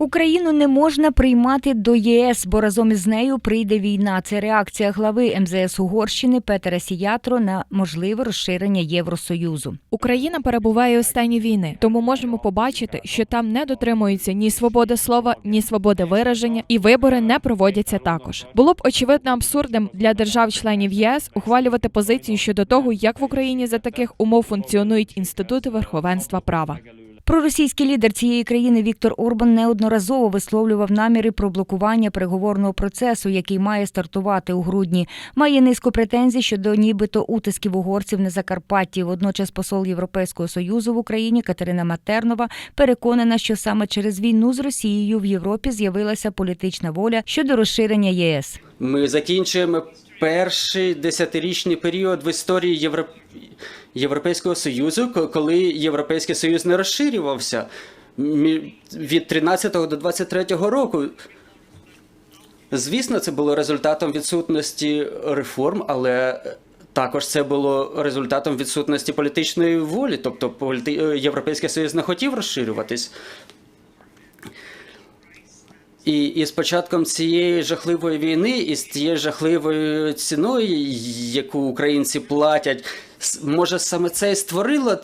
Україну не можна приймати до ЄС, бо разом із нею прийде війна. Це реакція глави МЗС Угорщини Петера Сіятро на можливе розширення Євросоюзу. Україна перебуває у стані війни, тому можемо побачити, що там не дотримується ні свободи слова, ні свободи вираження, і вибори не проводяться також. Було б очевидно абсурдним для держав-членів ЄС ухвалювати позицію щодо того, як в Україні за таких умов функціонують інститути верховенства права. Проросійський лідер цієї країни Віктор Орбан неодноразово висловлював наміри про блокування переговорного процесу, який має стартувати у грудні. Має низку претензій щодо нібито утисків угорців на Закарпатті. Водночас посол Європейського союзу в Україні Катерина Матернова переконана, що саме через війну з Росією в Європі з'явилася політична воля щодо розширення ЄС. Ми закінчуємо перший десятирічний період в історії Європ... Європейського Союзу, коли Європейський Союз не розширювався від 13 до 23 року. Звісно, це було результатом відсутності реформ, але також це було результатом відсутності політичної волі. Тобто е, Європейський Союз не хотів розширюватись. І, і з початком цієї жахливої війни, і з тією жахливою ціною, яку українці платять, може саме це і створило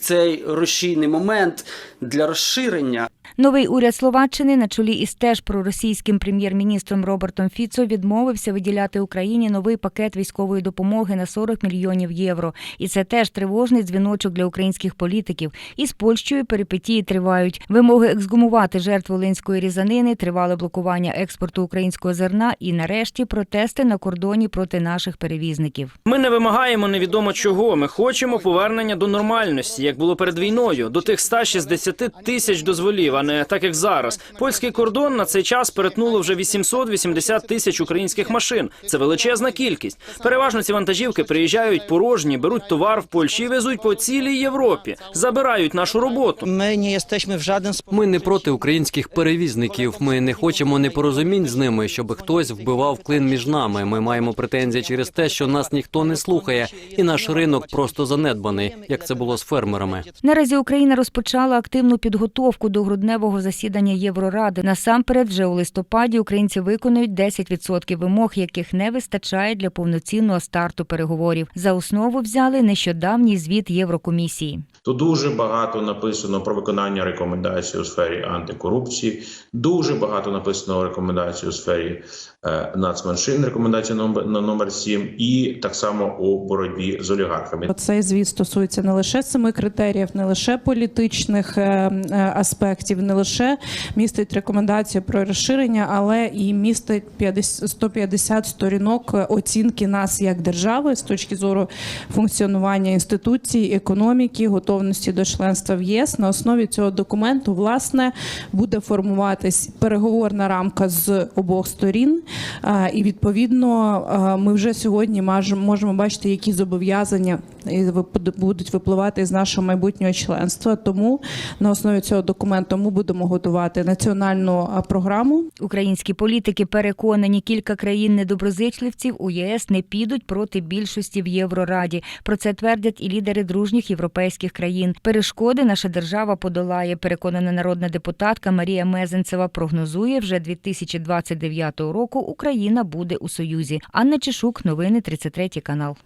цей рушійний момент для розширення. Новий уряд Словаччини на чолі із теж проросійським прем'єр-міністром Робертом Фіцо відмовився виділяти Україні новий пакет військової допомоги на 40 мільйонів євро. І це теж тривожний дзвіночок для українських політиків. І з Польщею перипетії тривають. Вимоги ексгумувати жертв волинської різанини, тривале блокування експорту українського зерна і, нарешті, протести на кордоні проти наших перевізників. Ми не вимагаємо невідомо чого. Ми хочемо повернення до нормальності, як було перед війною, до тих 160 тисяч дозволів, а не так як зараз. Польський кордон на цей час перетнуло вже 880 тисяч українських машин. Це величезна кількість. Переважно ці вантажівки приїжджають порожні, беруть товар в Польщі і везуть по цілій Європі, забирають нашу роботу. Nie jesteśmy w żaden. Ми не проти українських перевізників. Ми не хочемо непорозумінь з ними, щоб хтось вбивав клин між нами. Ми маємо претензії через те, що нас ніхто не слухає, і наш ринок просто занедбаний, як це було з фермерами. Наразі Україна розпочала активну підготовку до грудневого засідання Євроради. Насамперед, вже у листопаді українці виконують 10% вимог, яких не вистачає для повноцінного старту переговорів. За основу взяли нещодавній звіт Єврокомісії. Тут дуже багато написано про виконання рекомендацій у сфері антикорупції. Дуже багато написано рекомендацій у сфері е, нацменшин, рекомендація номер, номер 7, і так само у боротьбі з олігархами. Цей звіт стосується не лише семи критеріїв, не лише політичних е, е, не лише містить рекомендацію про розширення, але і містить 50 150 сторінок оцінки нас як держави з точки зору функціонування інституцій, економіки, готовності до членства в єС. На основі цього документу власне буде формуватись переговорна рамка з обох сторін, і відповідно ми вже сьогодні можемо бачити, які зобов'язання і будуть випливати з нашого майбутнього членства. Тому на основі цього документу ми будемо готувати національну програму Українські політики переконані, кілька країн недоброзичливців у ЄС не підуть проти більшості в Єврораді. Про це твердять і лідери дружніх європейських країн. Перешкоди наша держава подолає. Переконана народна депутатка Марія Мезенцева прогнозує, вже 2029 року Україна буде у Союзі. Анна Чешук, новини 33 канал.